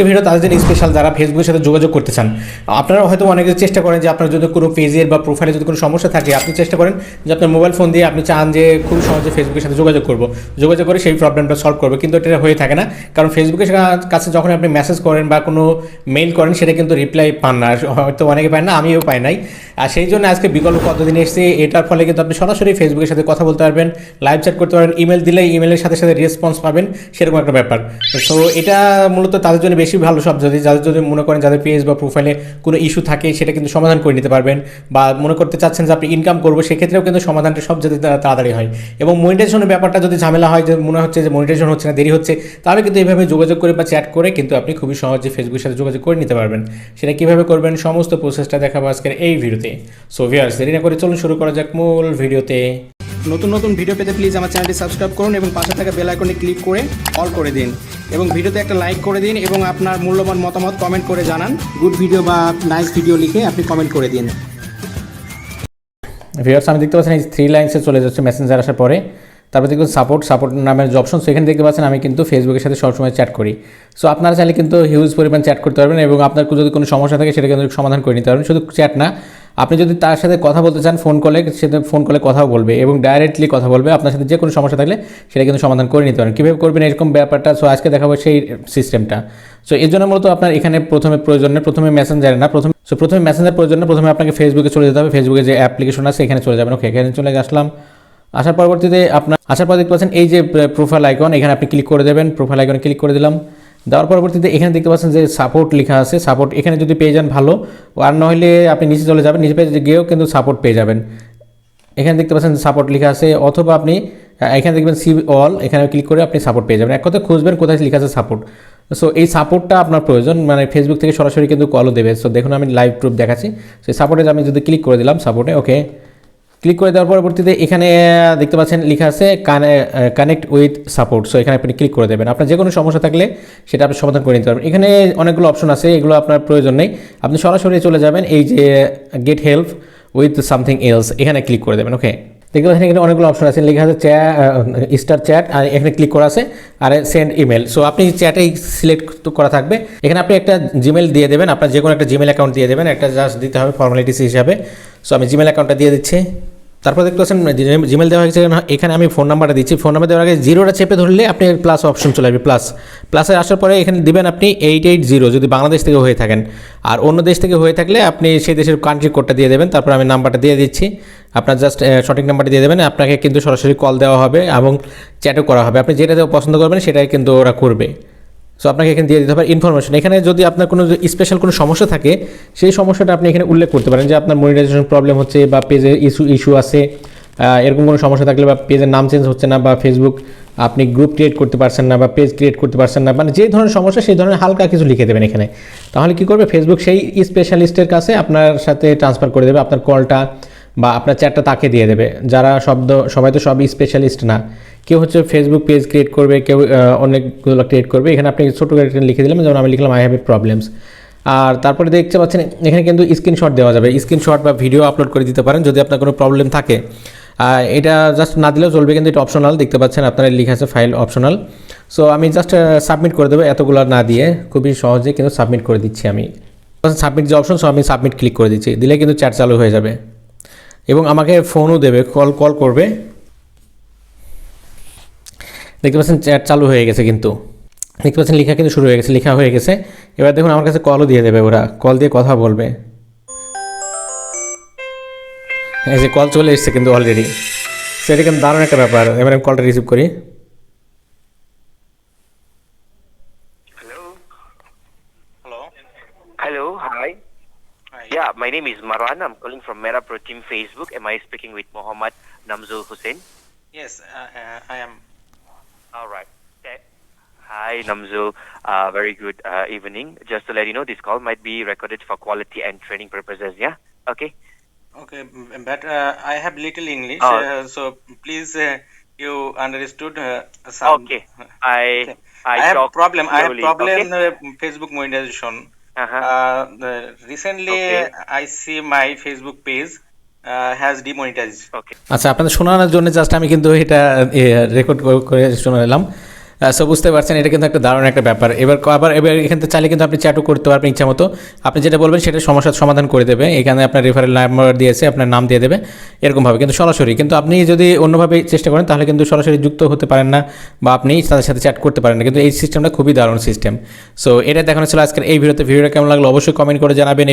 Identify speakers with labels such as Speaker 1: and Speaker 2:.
Speaker 1: আজকে ভিডিও তাদের জন্য স্পেশাল যারা ফেসবুকের সাথে যোগাযোগ করতে চান আপনারা হয়তো অনেকে চেষ্টা করেন যে আপনার যদি কোনো পেজের বা প্রোফাইলে যদি কোনো সমস্যা থাকে, আপনি চেষ্টা করেন যে আপনার মোবাইল ফোন দিয়ে আপনি চান যে খুব সহজে ফেসবুকের সাথে যোগাযোগ করব। যোগাযোগ করে সেই প্রবলেমটা সলভ করবে। কিন্তু এটা হয়ে থাকে না। কারণ ফেসবুকের কাছে যখন আপনি মেসেজ করেন বা কোনো মেইল করেন, সেটা কিন্তু রিপ্লাই পান না। হয়তো অনেকে পায় না, আমিও পাই নাই। আর সেই জন্য আজকে বিকল্প নিয়ে এসেছি। এটার ফলে কিন্তু আপনি সরাসরি ফেসবুকের সাথে কথা বলতে পারবেন লাইভ চ্যাট করতে পারবেন। ইমেল দিলে ইমেলের সাথে সাথে রেসপন্স পাবেন, সেরকম একটা ব্যাপার। সো এটা মূলত তাদের জন্য বেশি ভালো সব যদি যাদের যদি মনে করেন যাদের পেজ বা প্রোফাইলে কোনো ইস্যু থাকে, সেটা কিন্তু সমাধান করে নিতে পারবেন বা মনে করতে চাচ্ছেন যে আপনি ইনকাম করব, সেক্ষেত্রেও কিন্তু সমাধানটা সব যদি তাড়াতাড়ি হয়। এবং মনিটাইজেশনের ব্যাপারটা যদি ঝামেলা হয়, যে মনে হচ্ছে যে মনিটাইজেশন হচ্ছে না, দেরি হচ্ছে তাহলে কিন্তু এইভাবে যোগাযোগ করে বা চ্যাট করে কিন্তু আপনি খুবই সহজে ফেসবুকের সাথে যোগাযোগ করে নিতে পারবেন। সেটা কীভাবে করবেন, সমস্ত প্রসেসটা দেখাবো আজকের এই ভিডিওতে। সো ভিউয়ার্স দেরি না করে চলুন শুরু করা যাক মূল ভিডিওতে।
Speaker 2: নতুন নতুন ভিডিও পেতে প্লিজ আমার চ্যানেলটি সাবস্ক্রাইব করুন এবং পাশে থাকা বেল আইকনে ক্লিক করে অল করে দিন। এবং ভিডিওতে একটা লাইক করে দিন এবং আপনার মূল্যবান মতামত কমেন্ট করে জানান। গুড ভিডিও বা নাইস ভিডিও লিখে আপনি কমেন্ট করে দিন।
Speaker 1: ভিউয়ার্স আমি দেখতে পাচ্ছেন এই থ্রি লাইন্সে চলে যাচ্ছে মেসেঞ্জার আসার পরে। তারপর দেখুন সাপোর্ট সাপোর্ট নামের যে অপশন সেখানে দেখতে পাচ্ছেন আমি কিন্তু ফেসবুকের সাথে সবসময় চ্যাট করি। সো আপনারা চাইলে কিন্তু হিউজ পরিমাণ চ্যাট করতে পারবেন এবং আপনার যদি কোনো সমস্যা থাকে, সেটা কিন্তু সমাধান করে নিতে পারবেন। শুধু চ্যাট না আপনি যদি তার সাথে কথা বলতে চান ফোন কলে সে ফোন কলে কথাও বলবে এবং ডাইরেক্টলি কথা বলবে। আপনার সাথে যে কোনো সমস্যা থাকলে সেটা কিন্তু সমাধান করে নিতে পারেন। কীভাবে করবেন, এরকম ব্যাপারটা সো আজকে দেখাবো সেই সিস্টেমটা সো এর জন্য মূলত আপনার এখানে প্রথমে প্রয়োজন নেই প্রথমে মেসেঞ্জারে না, প্রথমে সো প্রথমে মেসেঞ্জার প্রয়োজন প্রথমে আপনাকে ফেসবুকে চলে যেতে হবে। ফেসবুকে যে অ্যাপ্লিকেশন আছে, এখানে চলে যাবেন। ওকে এখানে চলে আসলাম। আসার পরবর্তীতে আপনার, আসার পর দেখতে পাচ্ছেন এই যে প্রোফাইল আইকন এখানে আপনি ক্লিক করে দেবেন। প্রোফাইল আইকনে ক্লিক করে দিলাম। দেওয়ার পরবর্তীতে এখানে দেখতে পাচ্ছেন যে সাপোর্ট লেখা আছে। সাপোর্ট এখানে যদি পেয়ে যান ভালো। আর নইলে আপনি নিচে চলে যাবেন। নিচে গিয়েও কিন্তু সাপোর্ট পেয়ে যাবেন। এখানে দেখতে পাচ্ছেন সাপোর্ট লেখা আছে। অথবা আপনি এখানে দেখবেন সি অল এখানে ক্লিক করে আপনি সাপোর্ট পেয়ে যাবেন। এক কথা খুঁজবেন কোথায় লেখা আছে সাপোর্ট সো এই সাপোর্টটা আপনার প্রয়োজন। মানে ফেসবুক থেকে সরাসরি কিন্তু কলও দেবে। সো দেখুন আমি লাইভ প্রুফ দেখাচ্ছি। সেই সাপোর্টে আমি যদি ক্লিক করে দিলাম সাপোর্টে ওকে ক্লিক করে দেওয়ার পরবর্তীতে এখানে দেখতে পাচ্ছেন লেখা আছে কানেক্ট উইথ সাপোর্ট সো এখানে আপনি ক্লিক করে দেবেন। আপনার যে কোনো সমস্যা থাকলে সেটা আপনি সমাধান করে নিতে পারবেন। এখানে অনেকগুলো অপশন আছে, এগুলো আপনার প্রয়োজন নেই। আপনি সরাসরি চলে যাবেন, এই যে get help with something else এখানে ক্লিক করে দেবেন ওকে দেখতে পাচ্ছেন এখানে অনেকগুলো অপশন আছে, লেখা আছে চ্যা স্টার চ্যাট, আর এখানে ক্লিক করা আছে, আর সেন্ড ইমেল। সো আপনি চ্যাটেই সিলেক্ট করা থাকবে। এখানে আপনি একটা জিমেল দিয়ে দেবেন, আপনার যে কোনো একটা জিমেল অ্যাকাউন্ট দিয়ে দেবেন, একটা জাস্ট দিতে হবে ফর্মালিটিস হিসাবে। সো আমি জিমেল অ্যাকাউন্টটা দিয়ে দিচ্ছি। তারপর দেখতে পাচ্ছেন জিমেল দেওয়া হয়েছে, এখানে- আমি ফোন নাম্বারটা দিচ্ছি। ফোন নাম্বার দেওয়ার আগে জিরোটা চেপে ধরলে আপনি প্লাস অপশন চলে আসবে প্লাস প্লাসে আসার পরে এখানে দিবেন আপনি এইট এইট জিরো যদি বাংলাদেশ থেকে হয়ে থাকেন। আর অন্য দেশ থেকে হয়ে থাকলে আপনি সেই দেশের কান্ট্রি কোডটা দিয়ে দেবেন। তারপর আমি নাম্বারটা দিয়ে দিচ্ছি। আপনার জাস্ট সঠিক নাম্বারটা দিয়ে দেবেন। আপনাকে কিন্তু সরাসরি কল দেওয়া হবে এবং চ্যাটও করা হবে। আপনি যেটা পছন্দ করবেন, সেটাই কিন্তু ওরা করবে। সো আপনাকে এখানে দিয়ে দিতে হবে ইনফরমেশন এখানে যদি আপনার কোনো স্পেশাল কোনো সমস্যা থাকে, সেই সমস্যাটা আপনি এখানে উল্লেখ করতে পারেন যে আপনার মনিটাইজেশন প্রবলেম হচ্ছে বা পেজে ইস্যু ইস্যু আছে। এরকম কোনো সমস্যা থাকলে বা পেজের নাম চেঞ্জ হচ্ছে না বা ফেসবুক আপনি গ্রুপ ক্রিয়েট করতে পারছেন না বা পেজ ক্রিয়েট করতে পারছেন না মানে যে ধরনের সমস্যা সেই ধরনের হালকা কিছু লিখে দেবেন এখানে। তাহলে কি করবে? ফেসবুক সেই স্পেশালিস্টের কাছে আপনার সাথে ট্রান্সফার করে দেবে, আপনার কলটা বা আপনার চ্যাটটা তাকে দিয়ে দেবে। যারা শব্দ, সবাই তো সব স্পেশালিস্ট না। কেউ হচ্ছে ফেসবুক পেজ ক্রিয়েট করবে, কেউ অনেকগুলো ক্রিয়েট করবে। এখানে আপনি ছোটো করে একটা লিখে দিলাম, যেমন আমি লিখলাম আই হ্যাভ এ প্রবলেমস আর তারপরে দেখতে পাচ্ছেন, এখানে কিন্তু স্ক্রিনশট দেওয়া যাবে। স্ক্রিনশট বা ভিডিও আপলোড করে দিতে পারেন, যদি আপনার কোনো প্রবলেম থাকে। এটা জাস্ট না দিলেও চলবে, কিন্তু এটা অপশনাল দেখতে পাচ্ছেন আপনারা লিখে আছে ফাইল অপশনাল সো আমি জাস্ট সাবমিট করে দেবো এতগুলো না দিয়ে। খুবই সহজে কিন্তু সাবমিট করে দিচ্ছি আমি। সাবমিট যে অপশন সো আমি সাবমিট ক্লিক করে দিচ্ছি। দিলে কিন্তু চ্যাট চালু হয়ে যাবে। এবং আমাকে ফোনও দেবে কল কল করবে। দেখতে পাচ্ছেন চ্যাট চালু হয়ে গেছে কিন্তু দেখতে পাচ্ছেন লেখা কিন্তু শুরু হয়ে গেছে লেখা হয়ে গেছে এবার দেখুন আমার কাছে কলও দিয়ে দেবে ওরা কল দিয়ে কথা বলবে এই যে কল চলে এসছে কিন্তু অলরেডি সেটা কিন্তু দারুণ একটা ব্যাপার এবার আমি কলটা রিসিভ করি
Speaker 3: Hello.
Speaker 4: Hello.
Speaker 3: Hello. Hi.
Speaker 4: Hi.
Speaker 3: Yeah, my name is Marwan. I'm calling from Mera Pro Team Facebook. Am I speaking with Mohammed Namzul Hussein?
Speaker 4: Yes, uh, uh, I am.
Speaker 3: All right. Hi, Namzul. Uh, very good uh, evening. Just to let you know, this call might be recorded for quality and training purposes. Yeah. Okay.
Speaker 4: Okay, but uh, I have little English,
Speaker 3: Oh.
Speaker 4: uh, so please uh, you understood uh, some.
Speaker 3: Okay. I. I,
Speaker 4: I, have
Speaker 3: talk
Speaker 4: problem. I have
Speaker 3: slowly,
Speaker 4: problem
Speaker 3: Okay?
Speaker 4: uh, Facebook monetization.
Speaker 3: Uh-huh.
Speaker 4: Uh, the, recently,
Speaker 3: Okay.
Speaker 4: I see my Facebook page has demonetized.
Speaker 1: আচ্ছা আপনাদের শোনানোর জন্য just আমি কিন্তু এটা record করে শোনালাম so বুঝতে পারছেন এটা কিন্তু একটা দারুণ একটা ব্যাপার। এবার আবার এবার এখান থেকে চাইলে কিন্তু আপনি চ্যাটও করতে পারবেন ইচ্ছা মতো। আপনি যেটা বলবেন সেটা সমস্যার সমাধান করে দেবে। এখানে আপনার রেফারেল নাম্বার দিয়েছে আপনার নাম দিয়ে দেবে। এরকমভাবে কিন্তু সরাসরি। কিন্তু আপনি যদি অন্যভাবে চেষ্টা করেন তাহলে কিন্তু সরাসরি যুক্ত হতে পারেন না বা আপনি তাদের সাথে চ্যাট করতে পারেন না। কিন্তু এই সিস্টেমটা খুবই দারুণ সিস্টেম সো এটা দেখানো ছিল আজকের এই ভিডিওতে। ভিডিওটা কেমন লাগল অবশ্যই কমেন্ট করে জানাবেন।